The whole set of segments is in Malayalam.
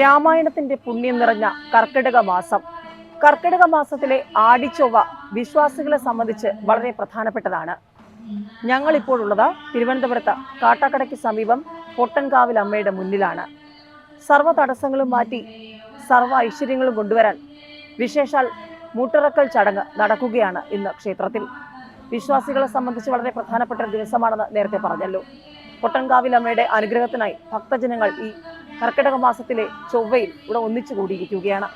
രാമായണത്തിന്റെ പുണ്യം നിറഞ്ഞ കർക്കിടക മാസം. കർക്കിടക മാസത്തിലെ ആടിച്ചൊവ്വ വിശ്വാസികളെ സംബന്ധിച്ച് വളരെ പ്രധാനപ്പെട്ടതാണ്. ഞങ്ങൾ ഇപ്പോഴുള്ളത് തിരുവനന്തപുരത്ത് കാട്ടാക്കടയ്ക്ക് സമീപം പൊട്ടൻകാവിൽ അമ്മയുടെ മുന്നിലാണ്. സർവ തടസ്സങ്ങളും മാറ്റി സർവ ഐശ്വര്യങ്ങളും കൊണ്ടുവരാൻ വിശേഷാൽ മൂട്ടിറക്കൽ ചടങ്ങ് നടക്കുകയാണ് ഇന്ന് ക്ഷേത്രത്തിൽ. വിശ്വാസികളെ സംബന്ധിച്ച് വളരെ പ്രധാനപ്പെട്ട ദിവസമാണെന്ന് നേരത്തെ പറഞ്ഞല്ലോ. പൊട്ടൻകാവിൽ അമ്മയുടെ അനുഗ്രഹത്തിനായി ഭക്തജനങ്ങൾ ഈ കർക്കിടക മാസത്തിലെ ചൊവ്വയിൽ ഇവിടെ ഒന്നിച്ചു കൂടിയിരിക്കുകയാണ്.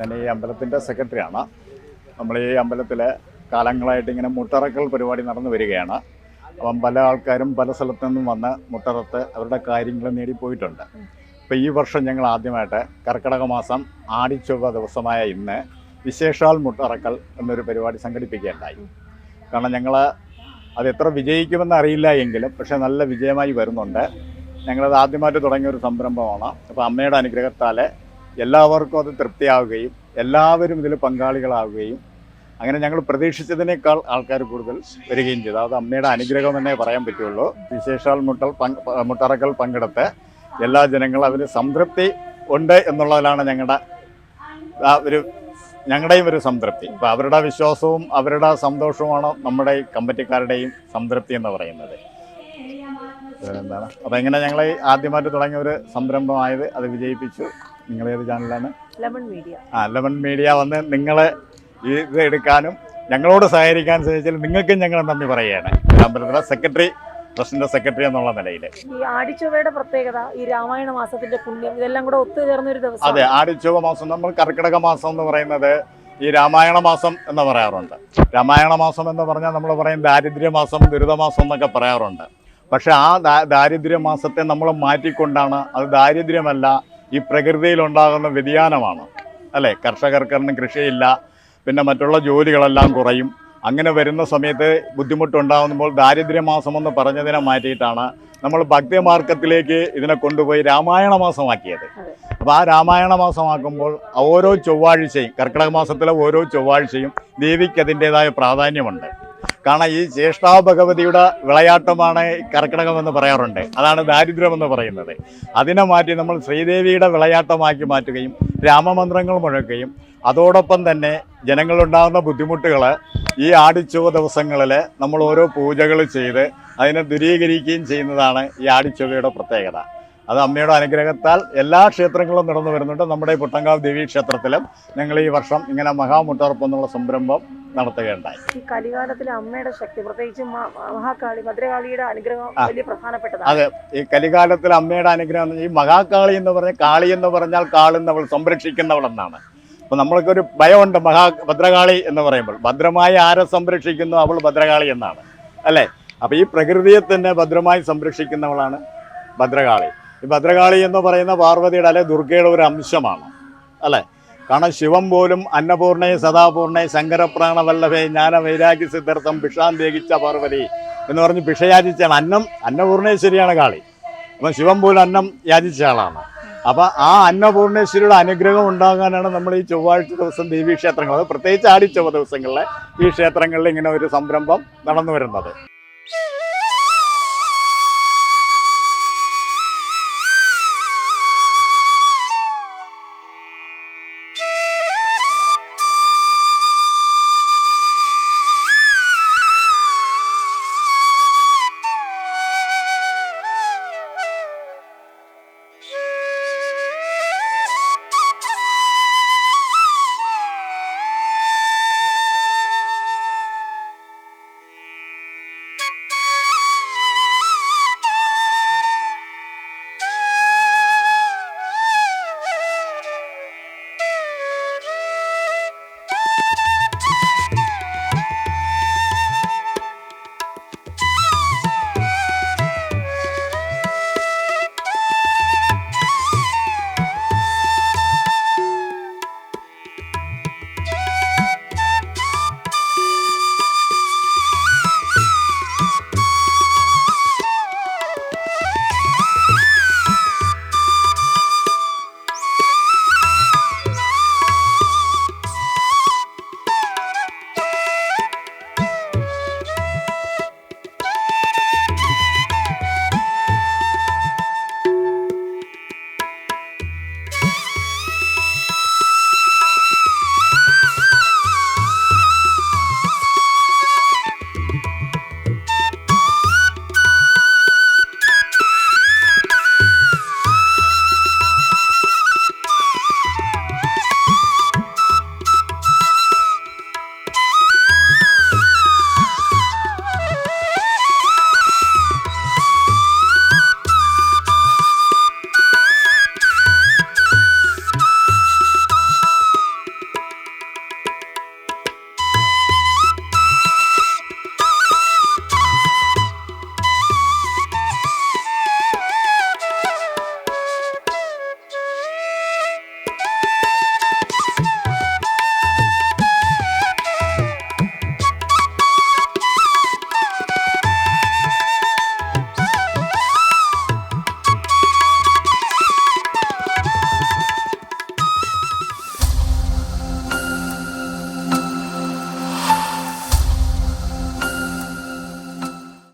ഞാൻ ഈ അമ്പലത്തിന്റെ സെക്രട്ടറിയാണ്. നമ്മൾ ഈ അമ്പലത്തിൽ കാലങ്ങളായിട്ട് ഇങ്ങനെ മുട്ടറക്കൽ പരിപാടി നടന്നു വരികയാണ്. അപ്പം പല ആൾക്കാരും പല സ്ഥലത്തു നിന്നും വന്ന് മുട്ടറത്ത് അവരുടെ കാര്യങ്ങൾ നേടിപ്പോയിട്ടുണ്ട് അപ്പോൾ ഈ വർഷം ഞങ്ങൾ ആദ്യമായിട്ട് കർക്കിടക മാസം ആടിച്ചൊവ്വ ദിവസമായ ഇന്ന് വിശേഷാൽ മുട്ടറക്കൽ എന്നൊരു പരിപാടി സംഘടിപ്പിക്കുകയുണ്ടായി. കാരണം ഞങ്ങൾ അത് എത്ര വിജയിക്കുമെന്ന് അറിയില്ല എങ്കിലും പക്ഷേ നല്ല വിജയമായി വരുന്നുണ്ട്. ഞങ്ങളത് ആദ്യമായിട്ട് തുടങ്ങിയ ഒരു സംരംഭമാണ്. അപ്പോൾ അമ്മയുടെ അനുഗ്രഹത്താൽ എല്ലാവർക്കും അത് തൃപ്തിയാവുകയും എല്ലാവരും ഇതിൽ പങ്കാളികളാവുകയും അങ്ങനെ ഞങ്ങൾ പ്രതീക്ഷിച്ചതിനേക്കാൾ ആൾക്കാർ കൂടുതൽ വരികയും ചെയ്തു. അത് അമ്മയുടെ അനുഗ്രഹം തന്നെ പറയാൻ പറ്റുള്ളൂ. വിശേഷാൽ മുട്ടൽ മുട്ടറക്കൽ പങ്കെടുത്ത് എല്ലാ ജനങ്ങളും അതിന് സംതൃപ്തി ഉണ്ട് എന്നുള്ളതിലാണ് ഞങ്ങളുടെ ആ ഒരു ഞങ്ങളുടെയും ഒരു സംതൃപ്തി. അപ്പോൾ അവരുടെ വിശ്വാസവും അവരുടെ സന്തോഷവുമാണ് നമ്മുടെ ഈ കമ്മിറ്റിക്കാരുടെയും സംതൃപ്തി എന്ന് പറയുന്നത്. എന്താണ് അപ്പോൾ എങ്ങനെ ഞങ്ങൾ ആദ്യമായിട്ട് തുടങ്ങിയ ഒരു സംരംഭമായത് അത് വിജയിപ്പിച്ചു. നിങ്ങളേത് ചാനലാണ് ലെമൺ മീഡിയ. ആ ലെമൺ മീഡിയ വന്ന് നിങ്ങൾ ഇത് എടുക്കാനും ഞങ്ങളോട് സഹകരിക്കാൻ സാധിച്ചാൽ നിങ്ങൾക്കും ഞങ്ങൾ നന്ദി പറയുകയാണ്. അമ്പലത്തിലെ സെക്രട്ടറി പ്രസിഡന്റ് സെക്രട്ടറി എന്നുള്ള നിലയിൽ ഈ ആടിച്ചൊവ്വയുടെ പ്രത്യേകത ഈ രാമായണ മാസത്തിന്റെ പുണ്യം ഇതെല്ലാം കൂടെ ഒത്തുചേർന്ന ഒരു ദിവസം. അതെ ആടിച്ചുവ മാസം നമ്മൾ കർക്കിടക മാസം എന്ന് പറയുന്നത് ഈ രാമായണ മാസം എന്ന് പറയാറുണ്ട്. രാമായണ മാസം എന്ന് പറഞ്ഞാൽ നമ്മൾ പറയും ദാരിദ്ര്യ മാസം ദുരിതമാസം എന്നൊക്കെ പറയാറുണ്ട്. പക്ഷെ ആ ദാരിദ്ര്യ മാസത്തെ നമ്മൾ മാറ്റിക്കൊണ്ടാണ് അത് ദാരിദ്ര്യമല്ല ഈ പ്രകൃതിയിലുണ്ടാകുന്ന വ്യതിയാനമാണ്. അല്ലേ? കർഷകർക്കൊന്നും കൃഷിയില്ല. പിന്നെ മറ്റുള്ള ജോലികളെല്ലാം കുറയും. അങ്ങനെ വരുന്ന സമയത്ത് ബുദ്ധിമുട്ടുണ്ടാകുമ്പോൾ ദാരിദ്ര്യമാസം എന്ന് പറഞ്ഞതിനെ മാറ്റിയിട്ടാണ് നമ്മൾ ഭക്തിമാർഗത്തിലേക്ക് ഇതിനെ കൊണ്ടുപോയി രാമായണ മാസമാക്കിയത്. അപ്പോൾ ആ രാമായണ മാസമാക്കുമ്പോൾ ഓരോ ചൊവ്വാഴ്ചയും കർക്കിടക മാസത്തിലെ ഓരോ ചൊവ്വാഴ്ചയും ദേവിക്ക് അതിന്റെതായ പ്രാധാന്യമുണ്ട്. കാരണം ഈ ജ്യേഷ്ഠാ ഭഗവതിയുടെ വിളയാട്ടമാണ് കർക്കിടകം എന്ന് പറയാറുണ്ട്. അതാണ് ദാരിദ്ര്യം എന്ന് പറയുന്നത്. അതിനെ മാറ്റി നമ്മൾ ശ്രീദേവിയുടെ വിളയാട്ടമാക്കി മാറ്റുകയും രാമമന്ത്രങ്ങൾ മുഴക്കുകയും അതോടൊപ്പം തന്നെ ജനങ്ങളുണ്ടാകുന്ന ബുദ്ധിമുട്ടുകൾ ഈ ആടിച്ചുവ ദിവസങ്ങളിൽ നമ്മൾ ഓരോ പൂജകൾ ചെയ്ത് അതിനെ ദുരീകരിക്കുകയും ചെയ്യുന്നതാണ് ഈ ആടിച്ചുവയുടെ പ്രത്യേകത. അത് അമ്മയുടെ അനുഗ്രഹത്താൽ എല്ലാ ക്ഷേത്രങ്ങളും നടന്നു വരുന്നുണ്ട്. നമ്മുടെ ഈ പുട്ടങ്കാവ് ദേവീ ക്ഷേത്രത്തിലും ഞങ്ങൾ ഈ വർഷം ഇങ്ങനെ മഹാമുട്ടറപ്പ് എന്നുള്ള സംരംഭം നടത്തുകയുണ്ടായി. ഈ കലികാലത്തിലെ അമ്മയുടെ ശക്തി പ്രത്യേകിച്ച് മഹാകാളി ഭദ്രകാളിയുടെ അനുഗ്രഹം വലിയ പ്രധാനപ്പെട്ടതാണ്. അതെ ഈ കലികാലത്തിൽ അമ്മയുടെ അനുഗ്രഹം ഈ മഹാകാളി എന്ന് പറഞ്ഞ കാളി എന്ന് പറഞ്ഞാൽ കാളുന്നവൾ സംരക്ഷിക്കുന്നവൾ എന്നാണ് അപ്പൊ നമ്മൾക്കൊരു ഭയമുണ്ട് മഹാ ഭദ്രകാളി എന്ന് പറയുമ്പോൾ. ഭദ്രമായി ആരെ സംരക്ഷിക്കുന്നു? അവൾ ഭദ്രകാളി എന്നാണ്. അല്ലേ? അപ്പൊ ഈ പ്രകൃതിയെ തന്നെ ഭദ്രമായി സംരക്ഷിക്കുന്നവളാണ് ഭദ്രകാളി. ഭദ്രകാളി എന്ന് പറയുന്ന പാർവതിയുടെ അല്ലെ ദുർഗയുടെ ഒരു അംശമാണ് അല്ലേ? കാരണം ശിവൻ പോലും അന്നപൂർണയെ സദാപൂർണയെ ശങ്കരപ്രാണവല്ലഭേ ജ്ഞാന വൈരാഗ്യ സിദ്ധാർത്ഥം ഭിഷാൻ ദേഹിച്ച പാർവതി എന്ന് പറഞ്ഞ് ഭിഷ യാചിച്ചാണ് അന്നം അന്നപൂർണേശ്വരിയാണ് കാളി. അപ്പം ശിവൻ പോലും അന്നം യാചിച്ച ആളാണ് അപ്പം ആ അന്നപൂർണേശ്വരിയുടെ അനുഗ്രഹം ഉണ്ടാകാനാണ് നമ്മൾ ഈ ചൊവ്വാഴ്ച ദിവസം ദേവീ ക്ഷേത്രങ്ങൾ അത് പ്രത്യേകിച്ച് ആടിച്ചവ ദിവസങ്ങളിലെ ഈ ക്ഷേത്രങ്ങളിൽ ഇങ്ങനെ ഒരു സംരംഭം നടന്നു വരുന്നത്.